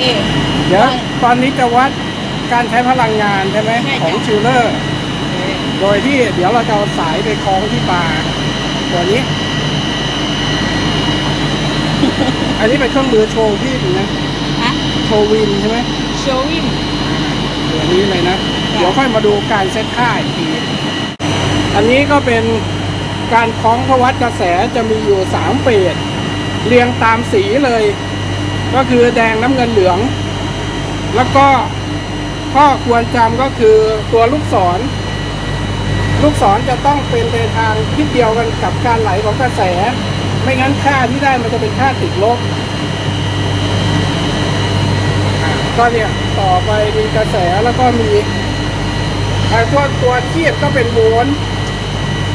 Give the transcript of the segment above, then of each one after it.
เอ๊ะ เดี๋ยวตอนนี้จะวัดการใช้พลังงานใช่ไหมใช่ของจ้ะชิลเลอร์ โดยที่เดี๋ยวเราจะเอาสายไปคล้องที่บาร์ตัวนี้ อันนี้เป็นเครื่องมือโชว์วินนะฮะโชว์วินใช่ไหมโชวิน ตัวนี้เลยนะจ้ะเดี๋ยวค่อยมาดูการเซตค่าอีกที อันนี้ก็เป็นการคล้องพวัดกระแสจะมีอยู่สามเฟสเรียงตามสีเลย ก็คือแดงน้ำเงินเหลือง แล้วก็ข้อควรจำก็คือตัวลูกศร ลูกศรจะต้องเป็นในทางทิศเดียวกันกับการไหลของกระแส ไม่งั้นค่าที่ได้มันจะเป็นค่าติดลบก็เนี่ยต่อไปมีกระแสแล้วก็มีไอ้ตัวตัวเทียบก็เป็นโวลต์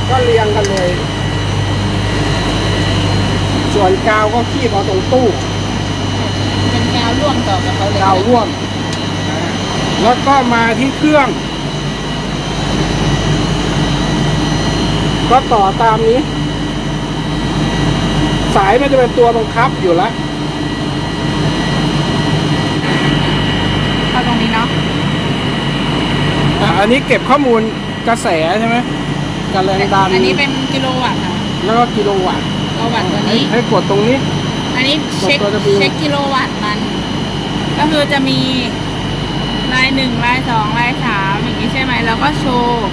ก็เรียงกันเลย ส่วนกาวก็คีบเอาตรงตู้ เป็นกาวร่วม ต่อกับเขาเลยกาวร่วมแล้วก็มาที่เครื่อง ก็ต่อตามนี้ สายมันจะเป็นตัวบังคับอยู่แล้วเข้าตรงนี้เนาะอะอันนี้เก็บข้อมูลกระแสใช่ไหมกระแรงดันอันนี้เป็นกิโลวัตต์ค่ะแล้วก็กิโลวัตต์กิโลวัตต์ตัวให้นี้ให้กดตรงนี้ อันนี้เช็คตัว W เช็คกิโลวัตต์มัน ก็คือจะมีลายหนึ่งลายสองลายสามอย่างนี้ใช่ไหมแล้วก็โชว์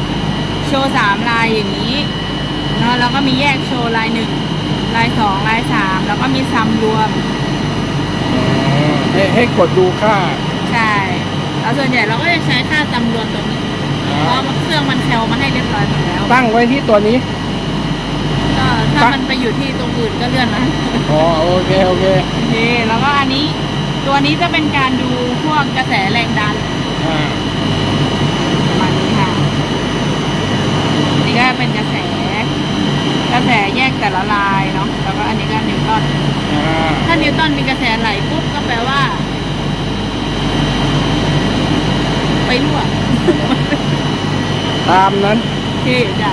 โชว์สามลายอย่างนี้เนาะแล้วก็มีแยกโชว์ลายหนึ่งลายสองลายสามแล้วก็มีซัมรวม ให้ให้กดดูค่า ใช่แล้วส่วนใหญ่เราก็จะใช้ค่าจำรวมตรงนี้เพราะว่าเครื่องมันแซลมาให้เรียบร้อยหมดแล้ว ตั้งไว้ที่ตัวนี้ ก็ถ้าตั้งมันไปอยู่ที่ตรงอื่นก็เลื่อนมาอ๋อโอเคโอเคโอเคแล้วก็อันนี้ ตัวนี้จะเป็นการดูพวกกระแสแรงดันอ่าประมาณนี้ค่ะอันนี้ก็เป็นกระแส กระแสแยกแต่ละลายเนาะ แล้วก็อันนี้ก็นิวตัน อ่าถ้านิวตันมีกระแสไหลปุ๊บก็แปลว่า ไปรั่วตามนั้นที่จ้ะ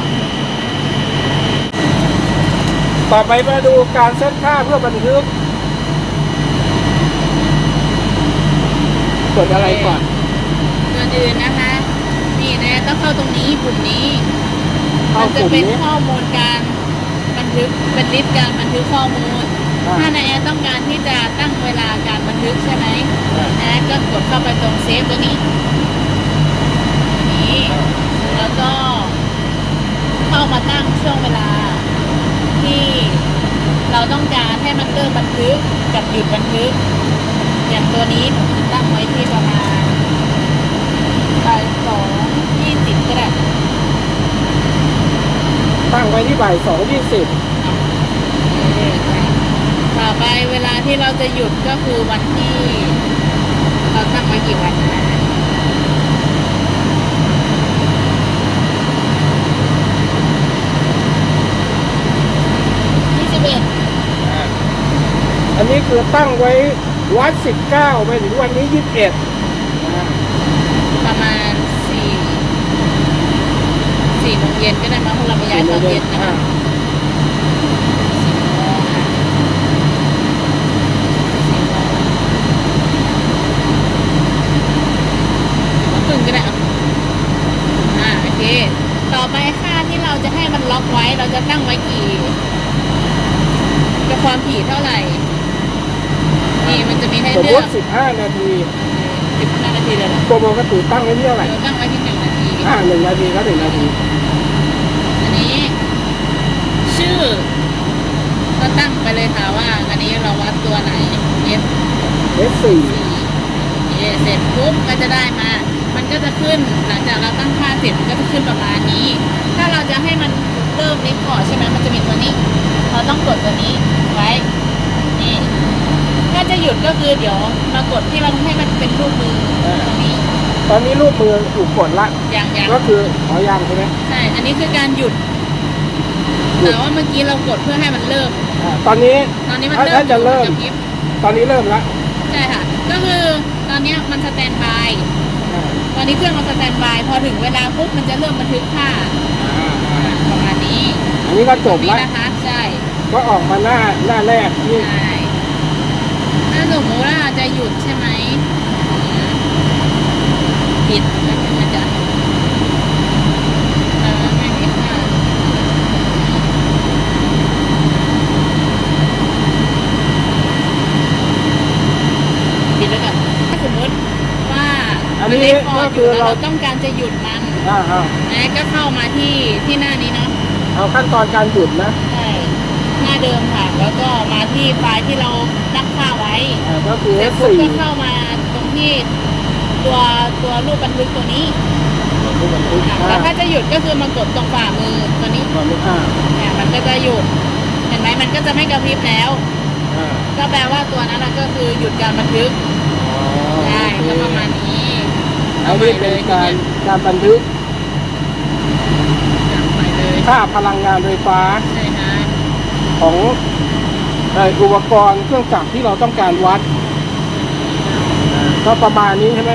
ต่อไปมาดูการเซตค่าเพื่อบันทึก กดอะไรก่อนตัวอื่นนะคะ นี่นะต้องเข้าตรงนี้ปุ่มนี้เข้ามันจะปุ่มเป็นนี้ ข้อมูลการบันทึกเป็นลิสต์การบันทึกข้อมูล อ่า ถ้านายแอร์ต้องการที่จะตั้งเวลาการบันทึกใช่ไหมอ่าแอร์ก็กดเข้าไปตรงเซฟตัวนี้ตัวนี้ แล้วก็เข้ามาตั้งช่วงเวลา ที่เราต้องการให้มันเริ่มบันทึกกับหยุดบันทึก อย่างตัวนี้หนูตั้งไว้ที่ประมาณบ่ายสองยี่สิบก็ได้ตั้งไว้ที่บ่ายสองยี่สิบต่อไปเวลาที่เราจะหยุดก็คือวันที่ เราตั้งไว้กี่วันนะยี่สิบเอ็ดอันนี้คือตั้งไว้ วัดสิบเก้าไปถึงวันนี้ยี่สิบเอ็ดประมาณสี่สี่โมงเย็นก็ได้มั้งเพราะเราไปย้ายตอนเย็นนะคะสี่โมงค่ะสี่โมงก็ได้อะอ่าโอเคต่อไปค่าที่เราจะให้มันล็อกไว้ เราจะตั้งไว้กี่กับความถี่เท่าไหร่ สมเลืมอกติสิบห้านาทีสิบห้านาทีเลยเหรอปกติตั้งไว้ที่เท่าไหร่เราตั้งไว้ที่หนึ่งนาทีอ่าหนึ่งนาทีก็หนึ่งนาทีอันนี้ ชื่อ ก็ตั้งไปเลยค่ะว่า อันนี้เราวัดตัวไหน F เอสสี่4เสร็จปุ๊บก็จะได้มา มันก็จะขึ้นหลังจากเราตั้งค่าเสร็จมันก็จะขึ้นประมาณนี้ ถ้าเราจะให้มันเริ่มนิดก่อนใช่ไหมมันจะมีตัวนี้ เราต้องกดตัวนี้ไว้นี่ถ้า จะหยุดก็คือเดี๋ยวเรากดที่เราให้มันเป็นรูปมือตรงนี้ตอนนี้รูปมือถูกกดละ อย่างอย่างก็คือขอยางใช่ไหมใช่ อันนี้คือการหยุด หยุดแต่ว่าเมื่อกี้เรากดเพื่อให้มันเริ่ม อ่าตอนนี้ ตอนนี้มันถ้าเริ่มถ้าจะเริ่มอยู่บพริบตอนนี้เริ่มละใช่ค่ะ ก็คือตอนเนี้ยมันสแตนบาย อ่าตอนนี้เครื่องมันสแตนบาย พอถึงเวลาปุ๊บมันจะเริ่มบันทึกค่าอ่าอ่าประมาณนี้อันนี้ก็จบนี่ละนะคะ ใช่ ก็ออกมาหน้าหน้าแรกที่ใช่ถ้าส มมติว่าจะหยุดใช่ไหมปิดแล้วกันจะปิดแล้วกัถ้าสมมติว่าอันนี้พอก็อคืยู่อเรา ต้องการจะหยุดมันอ่าอ่นะก็เข้ามาที่ที่หน้านี้เนาะ เอาขั้นตอนการหยุดนะ ใช่หน้าเดิมค่ะ แล้วก็มาที่ไฟล์ที่เราตั้ง ค่าไว้อ่าก็คือ เสร็จ F4 ปุ๊บก็เข้ามาตรงที่ตัวตัวรูปบันทึกตัวนี้รูปบันทึกอะอ่าแล้วถ้าจะหยุดก็คือมากดตรงฝ่ามือตัวนี้บันทึกอ่าเนี่ยมันก็จะหยุด เห็นไหมมันก็จะไม่กระพริบแล้ว อ่าก็แปลว่าตัวนั้นน่ะก็คือหยุดการบันทึกอ๋อใช่โอก็เคประมาณนี้อันนี้เป็นการการบันทึกจับไปเลยค่าพลังงานไฟฟ้าใช่ฮะของเอุปกรณ์เครื่องจักรที่เราต้องการวัดก็ประมาณนี้ใช่ไหม